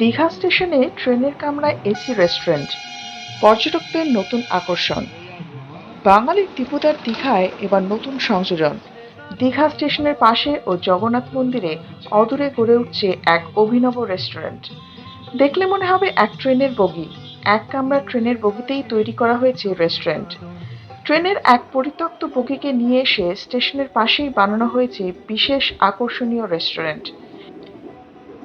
দীঘা স্টেশনে ট্রেনের কামরায় এসি রেস্টুরেন্ট, পর্যটকদের নতুন আকর্ষণ। বাঙালির ত্রিপুরার দীঘায় এবার নতুন সংযোজন। দীঘা স্টেশনের পাশে ও জগন্নাথ মন্দিরে অদূরে গড়ে উঠছে এক অভিনব রেস্টুরেন্ট। দেখলে মনে হবে এক ট্রেনের বগি, এক কামরা ট্রেনের বগিতেই তৈরি করা হয়েছে রেস্টুরেন্ট। ট্রেনের এক পরিত্যক্ত বগিকে নিয়ে এসে স্টেশনের পাশেই বানানো হয়েছে বিশেষ আকর্ষণীয় রেস্টুরেন্ট।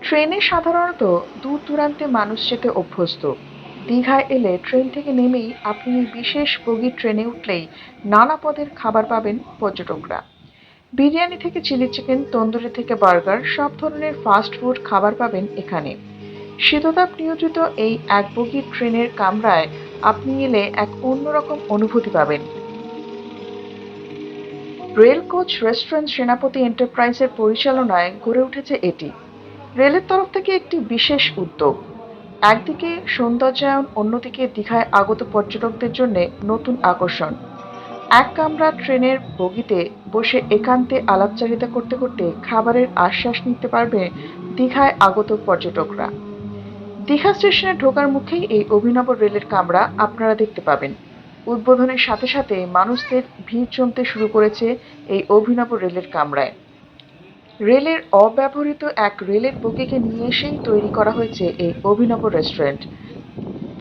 ট্রেনে সাধারণত দূর দূরান্তে মানুষ যেতে অভ্যস্ত। দীঘায় এলে ট্রেন থেকে নেমেই আপনি বিশেষ বগির ট্রেনে উঠলেই নানা পদের খাবার পাবেন পর্যটকরা। বিরিয়ানি থেকে চিলি চিকেন, তন্দুরি থেকে বার্গার, সব ধরনের ফাস্ট ফুড খাবার পাবেন এখানে। শীততাপ নিয়োজিত এই এক বগির ট্রেনের কামরায় আপনি এলে এক অন্যরকম অনুভূতি পাবেন। রেল কোচ রেস্টুরেন্ট সেনাপতি এন্টারপ্রাইজের পরিচালনায় গড়ে উঠেছে এটি। রেলের তরফ থেকে একটি বিশেষ উদ্যোগ। একদিকে সৌন্দর্যায়ন, অন্যদিকে দীঘায় আগত পর্যটকদের জন্য নতুন আকর্ষণ। এক কামরা ট্রেনের বগিতে বসে একান্তে আলাপচারিতা করতে করতে খাবারের আশ্বাস নিতে পারবে দীঘায় আগত পর্যটকরা। দীঘা স্টেশনে ঢোকার মুখেই এই অভিনব রেলের কামরা আপনারা দেখতে পাবেন। উদ্বোধনের সাথে সাথে মানুষদের ভিড় জমতে শুরু করেছে এই অভিনব রেলের কামরায়। রেলের অব্যবহৃত এক রেলের বগিকে নিয়ে এসেই তৈরি করা হয়েছে এই অভিনব রেস্টুরেন্ট।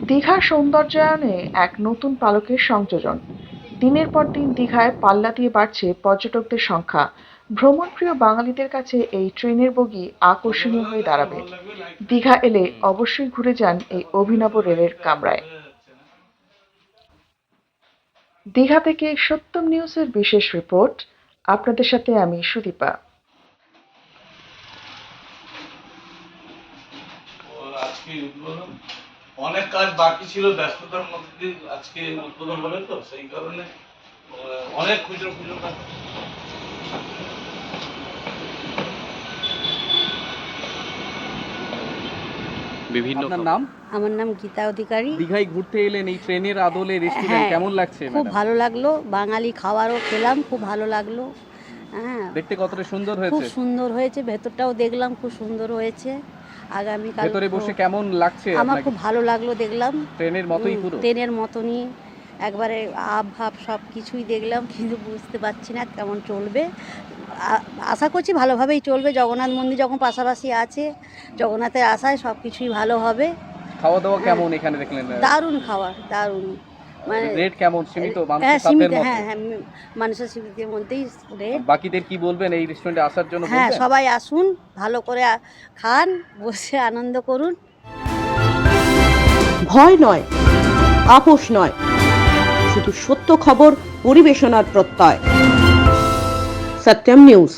দীঘার সৌন্দর্যায়নে এক নতুন পালকের সংযোজন। দিনের পর দিন দীঘায় পাল্লা দিয়ে বাড়ছে পর্যটকদের সংখ্যা। ভ্রমণপ্রিয় বাঙালিদের কাছে এই ট্রেনের বগি আকর্ষণীয় হয়ে দাঁড়াবে। দীঘা এলে অবশ্যই ঘুরে যান এই অভিনব রেলের কামরায়। দীঘা থেকে সত্যম নিউজের বিশেষ রিপোর্ট। আপনাদের সাথে আমি সুদীপা। আজকে উদ্বোধন। অনেক কাজ বাকি ছিল ব্যস্ততার মধ্যে দিয়ে আজকে উদ্বোধন হবে তো সেই কারণে অনেক খুচরো খুচরো কাজ। বিভিন্ন নাম? আমার নাম গীতা অধিকারী। দীঘায় ঘুরতে এলেন এই ট্রেনের আদলে রেস্টুরেন্ট হ্যাঁ, কেমন লাগছে খুব ভালো লাগল বাঙালি খাবারও খেলাম খুব ভালো লাগল। হ্যাঁ। দেখতে কতটা সুন্দর খুব সুন্দর হয়েছে ভেতরটাও দেখলাম খুব সুন্দর হয়েছে। আগামীকাল ভেতরে বসে কেমন লাগছে আমার খুব ভালো লাগল দেখলাম। ট্রেনের মতোই পুরো? ট্রেনের মতনই। একবারে আপ ভাব সব কিছুই দেখলাম কিন্তু বুঝতে পারছি না কেমন চলবে। আশা করছি ভালোভাবেই চলবে। জগন্নাথ মন্দির যখন পাশাপাশি আছে জগন্নাথের আশায় সব কিছুই ভালো হবে। খাওয়া দাওয়া কেমন এখানে দেখলেন? দারুণ খাওয়া দারুণ। মানে রেট কেমন? সীমিত হ্যাঁ মানুষের সাধ্যের হ্যাঁ মধ্যে? হ্যাঁ মানুষের সীমিতের মধ্যেই রেট। বাকিদের কি বলবেন এই রেস্টুরেন্টে আসার জন্য হ্যাঁ সবাই আসুন। ভালো করে খান, বসে আনন্দ করুন। ভয় নয়, আপোষ নয়, শুধু সত্য খবর, পরিবেশনার প্রত্যয়। সত্যম নিউজ।